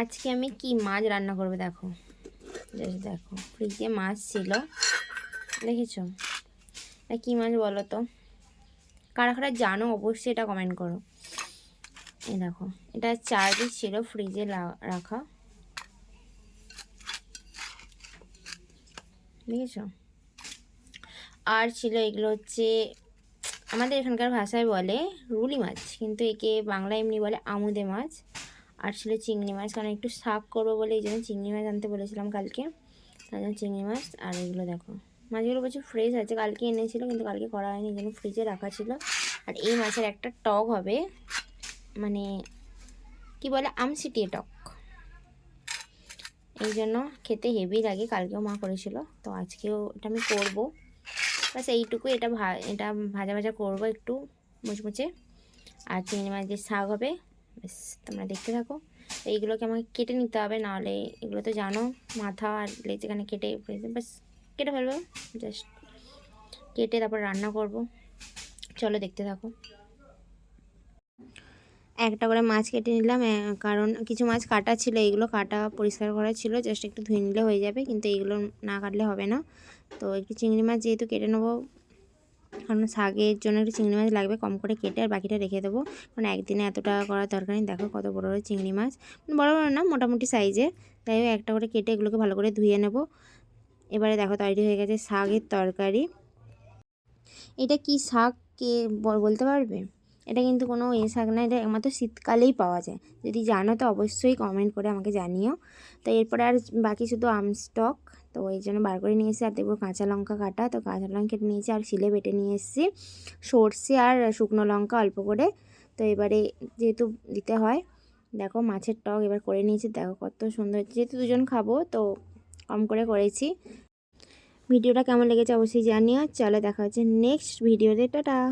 আজকে আমি কি মাছ রান্না করব দেখো। দেখো, ফ্রিজে মাছ ছিল। দেখেছ? এটা কী মাছ বলো তো? কারা কারা জানো অবশ্যই এটা কমেন্ট করো। এই দেখো, এটা চার পিস ছিল ফ্রিজে রাখা। দেখেছ? আর ছিল এগুলো হচ্ছে, আমাদের এখানকার ভাষায় বলে রুলি মাছ, কিন্তু একে বাংলা এমনি বলে আমুদে মাছ। আর ছিল চিংড়ি মাছ, কারণ একটু শাক করব বলে এই জন্য চিংড়ি মাছ আনতে বলেছিলাম কালকে। তার জন্য চিংড়ি মাছ আর এগুলো দেখো। মাছগুলো প্রচুর ফ্রেশ আছে, কালকে এনেছিল কিন্তু কালকে করা হয়নি, এই জন্য ফ্রিজে রাখা ছিল। আর এই মাছের একটা টক হবে মানে কি বলে, আমসিটিয়ে টক। এই জন্য খেতে হেভি লাগে, কালকেও মা করেছিল, তো আজকেও এটা আমি করব। বাস এইটুকু এটা ভা, এটা ভাজা ভাজা করব একটু, মুচমুচে। আর চিংড়ি মাছ দিয়ে শাক হবে বেশ, তোমরা দেখতে থাকো। এইগুলোকে আমাকে কেটে নিতে হবে, নাহলে এগুলো তো জানো, মাথা আর লেজ এখানে কেটে বাস কেটে ফেলব জাস্ট কেটে তারপর রান্না করব। চলো দেখতে থাকো। একটা করে মাছ কেটে নিলাম কারণ কিছু মাছ কাটা ছিল এইগুলো কাটা পরিষ্কার করা ছিল জাস্ট একটু ধুয়ে নিলে হয়ে যাবে, কিন্তু এইগুলো না কাটলে হবে না। তো একটু চিংড়ি মাছ যেহেতু কেটে নেব কারণ শাকের জন্য একটু চিংড়ি মাছ লাগবে, কম করে কেটে আর বাকিটা রেখে দেবো। কারণ একদিনে এতটা করার দরকার নেই। দেখো কত বড় বড় চিংড়ি মাছ। বড় বড় না, মোটামুটি সাইজে তাই একটা করে কেটে এগুলোকে ভালো করে ধুয়ে নেব। এবারে দেখো তৈরি হয়ে গেছে শাকের তরকারি। এটা কি শাক? কে বলতে পারবে? এটা কিন্তু কোনো এ শাক না, এটা একমাত্র শীতকালেই পাওয়া যায়। যদি জানো তো অবশ্যই কমেন্ট করে আমাকে জানিও। তো এরপরে আর বাকি শুধু আমস্টক তো এই জন্য বার করে নিয়ে এসেছি। আর দেখব কাঁচা লঙ্কা কাটা, তো কাঁচা লঙ্কা কেটে নিয়েছি আর শিলে বেটে নিয়ে এসেছি। সর্ষে আর শুকনো লঙ্কা অল্প করে। তো এবারে যেহেতু দিতে হয়, দেখো মাছের টক এবার করে নিয়েছি। দেখো কত সুন্দর হচ্ছে যেহেতু দুজন খাব, তো কম করে করেছি। ভিডিওটা কেমন লেগেছে অবশ্যই জানিও। চলো দেখা হচ্ছে নেক্সট ভিডিওতে টাটা!